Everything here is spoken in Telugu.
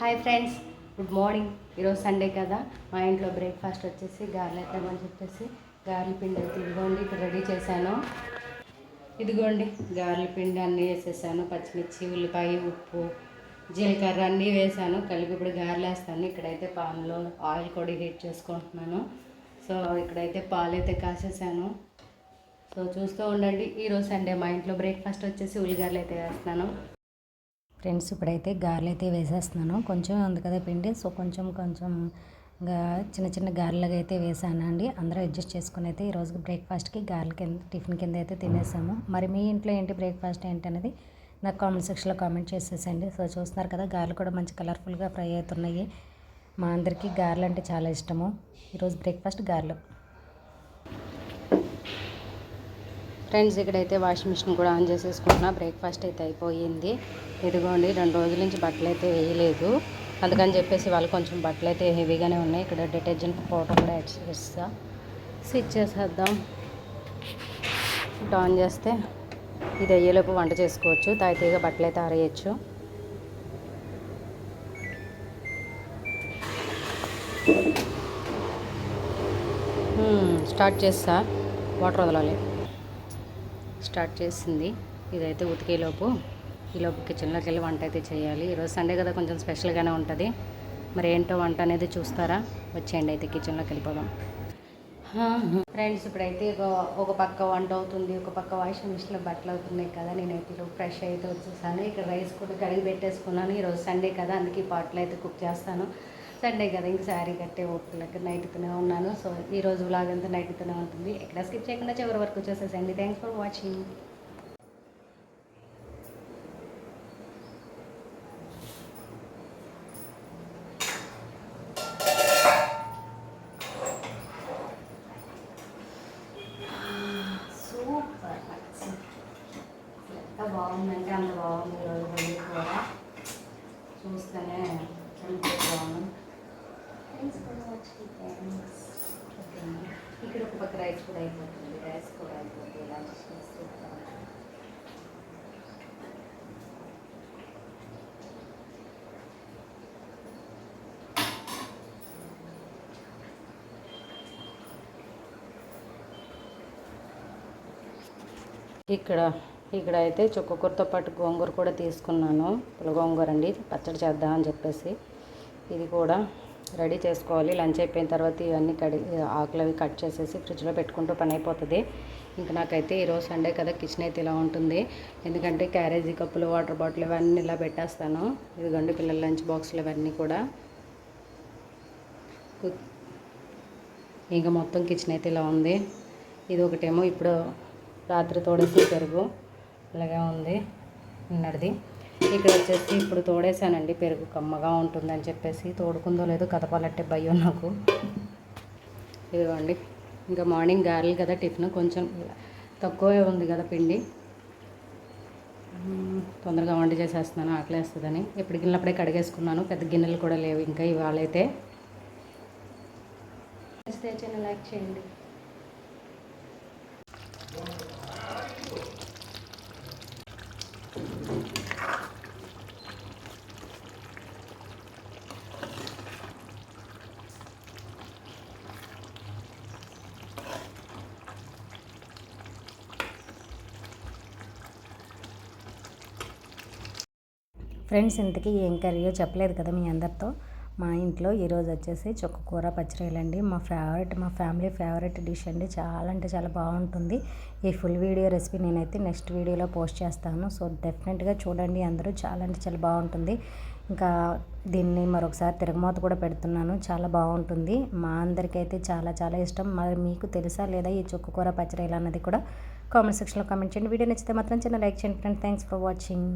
Hi friends good morning. ఈరోజు సండే కదా మా ఇంట్లో బ్రేక్ఫాస్ట్ వచ్చేసి గారెలు వేద్దామని చెప్పేసి గారెల పిండి అయితే ఇదిగోండి ఇక్కడ రెడీ చేశాను. ఇదిగోండి గారెల పిండి అన్నీ వేసేసాను పచ్చిమిర్చి ఉల్లిపాయ ఉప్పు జీలకర్ర అన్నీ వేసాను. కలిపి ఇప్పుడు గారెలు వేస్తాను. ఇక్కడైతే పాన్లో ఆయిల్ కూడా హీట్ చేసుకుంటున్నాను. సో ఇక్కడైతే పాలు అయితే కాసేసాను. సో చూస్తూ ఉండండి ఈరోజు సండే మా ఇంట్లో బ్రేక్ఫాస్ట్ వచ్చేసి ఉల్లిగారెలు అయితే వేస్తున్నాను. ఫ్రెండ్స్ ఇప్పుడైతే గారెలు అయితే వేసేస్తున్నాను. కొంచెం ఉంది కదా పిండి. సో కొంచెం కొంచెం గా చిన్న చిన్న గారెలుగా అయితే వేసాను అండి. అందరూ అడ్జస్ట్ చేసుకుని అయితే ఈరోజు బ్రేక్ఫాస్ట్కి గారెల కింద టిఫిన్ కింద అయితే తినేసాము. మరి మీ ఇంట్లో ఏంటి బ్రేక్ఫాస్ట్ ఏంటి అనేది నాకు కామెంట్ సెక్షన్లో కామెంట్ చేసేసండి సో చూస్తున్నారు కదా గారెలు కూడా మంచి కలర్ఫుల్గా ఫ్రై అవుతున్నాయి. మా అందరికీ గారెలు అంటే చాలా ఇష్టము. ఈరోజు బ్రేక్ఫాస్ట్ గారెలు. ఫ్రెండ్స్ ఇక్కడైతే వాషింగ్ మిషన్ కూడా ఆన్ చేసేసుకుంటున్నా. బ్రేక్ఫాస్ట్ అయితే అయిపోయింది. ఇదిగోండి రెండు రోజుల నుంచి బట్టలు అయితే వేయలేదు. అందుకని చెప్పేసి వాళ్ళు కొంచెం బట్టలు అయితే హెవీగానే ఉన్నాయి. ఇక్కడ డిటర్జెంట్ పౌడర్ కూడా యాడ్ చేస్తా. స్విచ్ చేసేద్దాం. ఇటు ఆన్ చేస్తే ఇది అయ్యేలోపు వంట చేసుకోవచ్చు. తాయితీగా బట్టలు అయితే ఆరేయచ్చు. స్టార్ట్ చేస్తా. వాటర్ వదలాలి. స్టార్ట్ చేసింది. ఇదైతే ఉతికేలోపు ఈలోపు కిచెన్లోకి వెళ్ళి వంట అయితే చేయాలి. ఈరోజు సండే కదా కొంచెం స్పెషల్గానే ఉంటుంది. మరి ఏంటో వంట అనేది చూస్తారా? వచ్చేయండి అయితే కిచెన్లోకి వెళ్ళిపోదాం. ఫ్రెండ్స్ ఇప్పుడైతే ఒక- ఒక పక్క వంట అవుతుంది ఒక పక్క వాషింగ్ మిషన్లో బట్టలు అవుతున్నాయి కదా నేనైతే ఈరోజు ఫ్రెష్ అయితే వచ్చేసాను. ఇక్కడ రైస్ కూడా కడిగి పెట్టేసుకున్నాను. ఈరోజు సండే కదా అందుకే ఈ పాటలు అయితే కుక్ చేస్తాను. సండే కదా ఇంక శారీ కట్టే ఓపికలకి నైట్తోనే ఉన్నాను. సో ఈ రోజు వ్లాగ్ అంతా నైట్తోనే ఉంటుంది. ఎక్కడ స్కిప్ చేయకుండా చివరి వరకు వచ్చేసేసండి థ్యాంక్స్ ఫర్ వాచింగ్ సూపర్ బాగుందంటే అంత బాగుంది ఈరోజు కూడా. చూస్తేనే ఎంత బాగుంది. థ్యాంక్స్ ఫర్ వాచింగ్ థ్యాంక్స్ ఇక్కడ ఒక పక్క రైస్ కూడా అయిపోతుంది. రైస్ కూడా అయిపోతుంది. ఇలా ఇక్కడ ఇక్కడ అయితే చుక్కకూరతో పాటు గోంగూర కూడా తీసుకున్నాను. పుల్ల గోంగూర అండి. పచ్చడి చేద్దామని చెప్పేసి. ఇది కూడా రెడీ చేసుకోవాలి. లంచ్ అయిపోయిన తర్వాత ఇవన్నీ కడి ఆకులు అవి కట్ చేసేసి ఫ్రిడ్జ్లో పెట్టుకుంటూ పని అయిపోతుంది. ఇంకా నాకైతే ఈరోజు సండే కదా కిచెన్ అయితే ఇలా ఉంటుంది. ఎందుకంటే క్యారేజీ కప్పులు వాటర్ బాటిల్ ఇవన్నీ ఇలా పెట్టేస్తాను. ఇదిగోండి పిల్లల లంచ్ బాక్సులు ఇవన్నీ కూడా. ఇంకా మొత్తం కిచెన్ అయితే ఇలా ఉంది. ఇది ఒకటేమో ఇప్పుడు రాత్రి తోడేసి పెరుగు. ఇలాగే ఉంది. నిన్నటిది. ఇక్కడ వచ్చేసి ఇప్పుడు తోడేసానండి పెరుగు కమ్మగా ఉంటుందని చెప్పేసి. తోడుకుందో లేదో కదపాలంటే భయం నాకు. ఇదిగోండి ఇంకా మార్నింగ్ గారెలు కదా టిఫిన్ కొంచెం తక్కువే ఉంది కదా పిండి. తొందరగా వంట చేసేస్తున్నాను ఆకలేస్తుందని. ఎప్పుడు గిన్నెలప్పుడే కడిగేసుకున్నాను పెద్ద గిన్నెలు కూడా లేవు ఇంకా ఇవాళైతే. అయితే లైక్ చేయండి. ఫ్రెండ్స్ ఇంతకీ ఏం కర్రీయో చెప్పలేదు కదా మీ అందరితో. మా ఇంట్లో ఈరోజు వచ్చేసి కూర పచ్చడిలండి మా ఫేవరెట్ మా ఫ్యామిలీ ఫేవరెట్ డిష్ అండి. చాలా అంటే చాలా బాగుంటుంది. ఈ ఫుల్ వీడియో రెసిపీ నేనైతే నెక్స్ట్ వీడియోలో పోస్ట్ చేస్తాను. సో డెఫినెట్గా చూడండి అందరూ. చాలా అంటే చాలా బాగుంటుంది. ఇంకా దీన్ని మరొకసారి తిరగమాత కూడా పెడుతున్నాను. చాలా బాగుంటుంది. మా అందరికైతే చాలా చాలా ఇష్టం. మరి మీకు తెలుసా లేదా ఈ చుక్కకూర పచ్చడి ఎలా అన్నది కూడా? కామెంట్ సెక్షన్లో కామెంట్ చేయండి. వీడియో నచ్చితే మాత్రం చిన్న లైక్ చేయండి ఫ్రెండ్ థ్యాంక్స్ ఫర్ వాచింగ్.